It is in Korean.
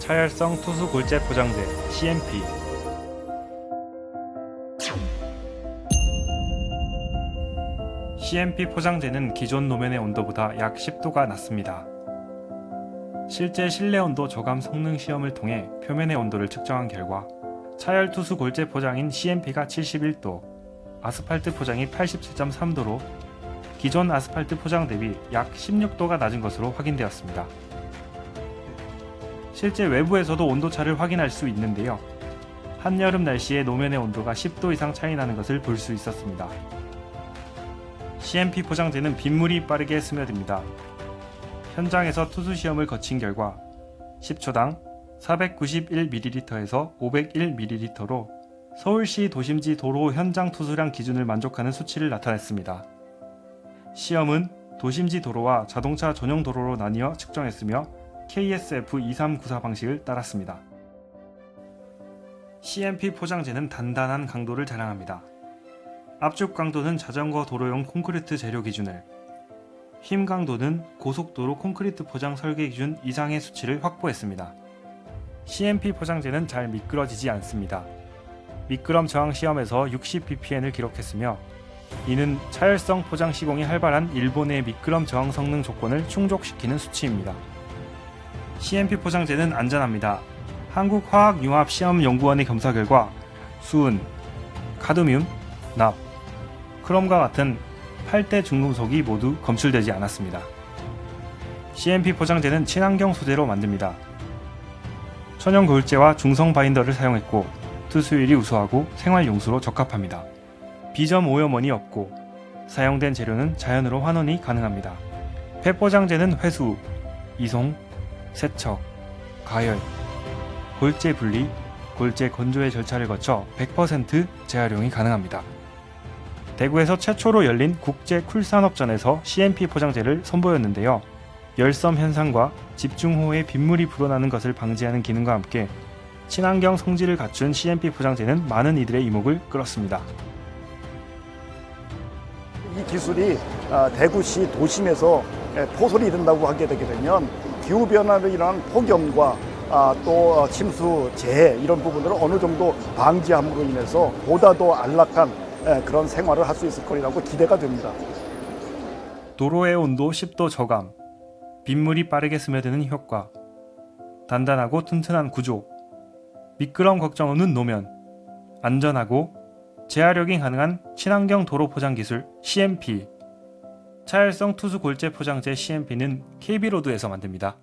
차열성 투수 골재 포장재 CMP CMP 포장재는 기존 노면의 온도보다 약 10도가 낮습니다. 실제 실내 온도 저감 성능 시험을 통해 표면의 온도를 측정한 결과 차열 투수 골재 포장인 CMP가 71도, 아스팔트 포장이 87.3도로 기존 아스팔트 포장 대비 약 16도가 낮은 것으로 확인되었습니다. 실제 외부에서도 온도차를 확인할 수 있는데요. 한여름 날씨에 노면의 온도가 10도 이상 차이 나는 것을 볼 수 있었습니다. CMP 포장재는 빗물이 빠르게 스며듭니다. 현장에서 투수 시험을 거친 결과 10초당 491ml에서 501ml로 서울시 도심지 도로 현장 투수량 기준을 만족하는 수치를 나타냈습니다. 시험은 도심지 도로와 자동차 전용 도로로 나뉘어 측정했으며 KSF 2394 방식을 따랐습니다. CMP 포장재는 단단한 강도를 자랑합니다. 압축 강도는 자전거 도로용 콘크리트 재료 기준을, 힘 강도는 고속도로 콘크리트 포장 설계 기준 이상의 수치를 확보했습니다. CMP 포장재는 잘 미끄러지지 않습니다. 미끄럼 저항 시험에서 60 ppn을 기록했으며 이는 차열성 포장 시공이 활발한 일본의 미끄럼 저항 성능 조건을 충족시키는 수치입니다. CMP 포장재는 안전합니다. 한국화학융합시험연구원의 검사 결과 수은, 카드뮴, 납, 크롬과 같은 8대 중금속이 모두 검출되지 않았습니다. CMP 포장재는 친환경 소재로 만듭니다. 천연 골재와 중성 바인더를 사용했고 투수율이 우수하고 생활 용수로 적합합니다. 비점 오염원이 없고 사용된 재료는 자연으로 환원이 가능합니다. 폐포장재는 회수, 이송, 세척, 가열, 골재 분리, 골재 건조의 절차를 거쳐 100% 재활용이 가능합니다. 대구에서 최초로 열린 국제 쿨산업전에서 CMP 포장재를 선보였는데요. 열섬 현상과 집중호우에 빗물이 불어나는 것을 방지하는 기능과 함께 친환경 성질을 갖춘 CMP 포장재는 많은 이들의 이목을 끌었습니다. 이 기술이 아, 대구시 도심에서 에, 포솔이 이른다고 하게 되게 되면 기후 변화로 인한 폭염과 아, 또 어, 침수, 재해 이런 부분들을 어느 정도 방지함으로 인해서 보다 더 안락한 에, 그런 생활을 할 수 있을 거리라고 기대가 됩니다. 도로의 온도 10도 저감, 빗물이 빠르게 스며드는 효과, 단단하고 튼튼한 구조, 미끄럼 걱정 없는 노면, 안전하고 재활용이 가능한 친환경 도로 포장 기술 CMP, 차열성 투수 골재 포장재 CMP는 KB로드에서 만듭니다.